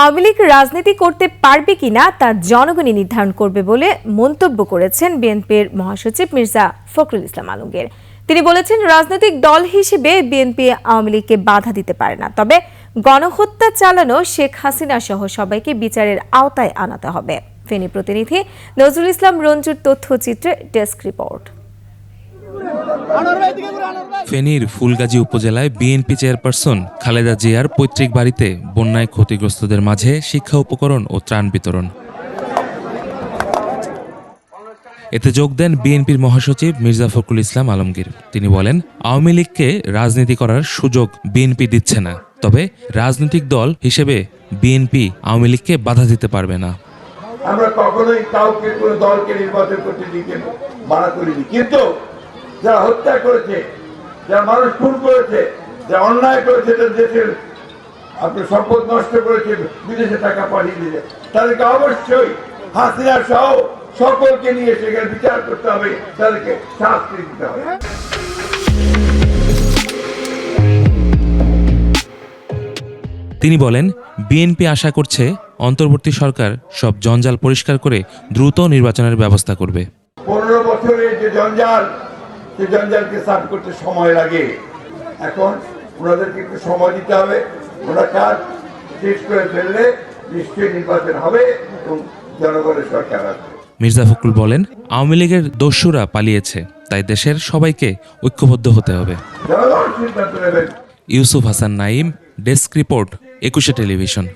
আওয়ামী লীগ রাজনীতি করতে পারবে কিনা তা জনগণই নির্ধারণ করবে বলে মন্তব্য করেছেন বিএনপির মহাসচিব মির্জা ফখরুল ইসলাম আলমগীর। তিনি বলেছেন, রাজনৈতিক দল হিসেবে বিএনপি আওয়ামী লীগকে বাধা দিতে পারে না। তবে গণহত্যা চালানো শেখ হাসিনা সহ সবাইকে বিচারের আওতায় আনাতে হবে। ফেনী প্রতিনিধি নজরুল ইসলাম রঞ্জুর তথ্যচিত্রে ডেস্ক রিপোর্ট। ফেনীর ফুলগাজী উপজেলায় বিএনপি চেয়ারপারসন খালেদা জিয়ার পৈতৃক বাড়িতে বন্যায় ক্ষতিগ্রস্তদের মাঝে শিক্ষা উপকরণ ও ত্রাণ বিতরণ। এতে যোগ দেন বিএনপির মহাসচিব মির্জা ফখরুল ইসলাম আলমগীর। তিনি বলেন, আওয়ামী লীগকে রাজনীতি করার সুযোগ বিএনপি দিচ্ছে না। তবে রাজনৈতিক দল হিসেবে বিএনপি আওয়ামী লীগকে বাধা দিতে পারবে না। আমরা কখনোই কাউকে কোনো দলকে নির্বাচন করতে দিকে মানা করিনি। কিন্তু যারা হত্যা করেছে যারা মানুষ খুন করেছে যারা অন্যায় করেছে তাদের দেশের আপনার সম্পদ নষ্ট করেছে বিদেশে টাকা পাঠিয়ে দিয়েছে তাদেরকে অবশ্যই হাসিনা সহ সকলকে নিয়ে সেখানে বিচার করতে হবে তাদেরকে শাস্তি দিতে হবে। তিনি বলেন বিএনপি আশা করছে অন্তর্বর্তী সরকার সব জঞ্জাল পরিষ্কার করে দ্রুত নির্বাচনের ব্যবস্থা করবে। পনেরো বছরের যে জঞ্জাল সে জঞ্জালকে সাফ করতে সময় লাগে। এখন ওনাদেরকে একটু সময় দিতে হবে। ওরা কাজ শেষ করে ফেললে নিশ্চয়ই নির্বাচন হবে এবং জনগণের সরকার আসবে। মির্জা ফখরুল বলেন আওয়ামী লীগের দস্যুরা পালিয়েছে তাই দেশের সবাইকে ঐক্যবদ্ধ হতে হবে। Yusuf Hasan Naim desk report Ekushey television.